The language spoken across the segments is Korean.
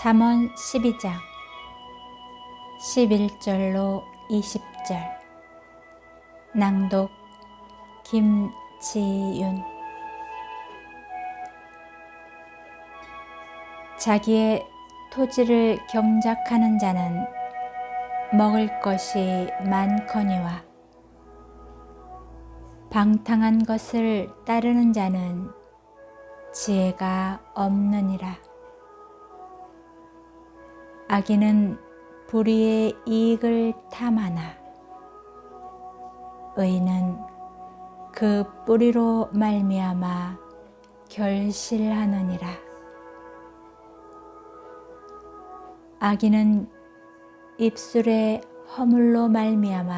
잠언 12장 11절로 20절 낭독 김지윤 자기의 토지를 경작하는 자는 먹을 것이 많거니와 방탕한 것을 따르는 자는 지혜가 없느니라. 악인은 불의의 이익을 탐하나 의는 그 뿌리로 말미암아 결실하느니라. 악인은 입술의 허물로 말미암아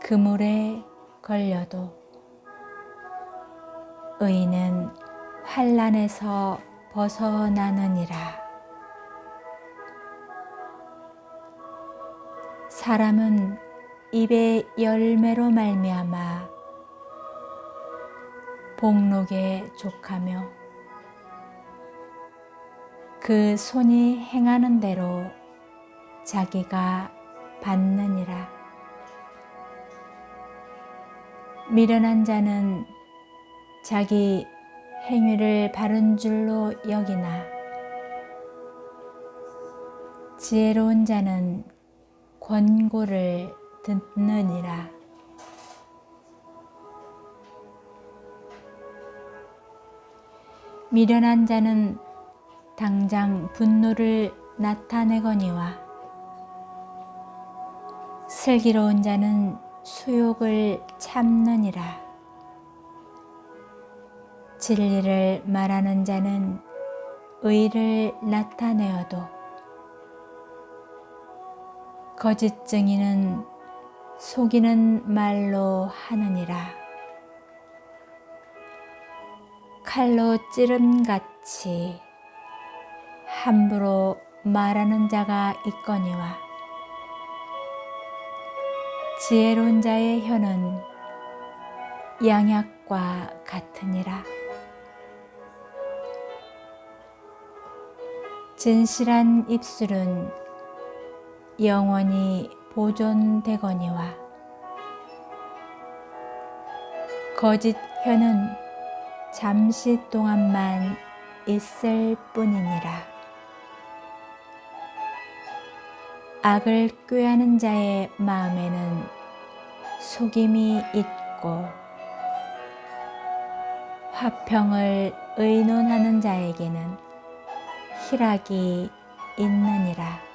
그물에 걸려도 의인은 환란에서 벗어나느니라. 사람은 입의 열매로 말미암아 복록에 족하며 그 손이 행하는 대로 자기가 받느니라. 미련한 자는 자기 행위를 바른 줄로 여기나 지혜로운 자는 권고를 듣느니라. 미련한 자는 당장 분노를 나타내거니와 슬기로운 자는 수욕을 참느니라. 진리를 말하는 자는 의를 나타내어도 거짓 증인은 속이는 말로 하느니라. 칼로 찌름 같이 함부로 말하는 자가 있거니와 지혜로운 자의 혀는 양약과 같으니라. 진실한 입술은 영원히 보존되거니와 거짓 혀는 잠시 동안만 있을 뿐이니라. 악을 꾀하는 자의 마음에는 속임이 있고 화평을 의논하는 자에게는 희락이 있느니라.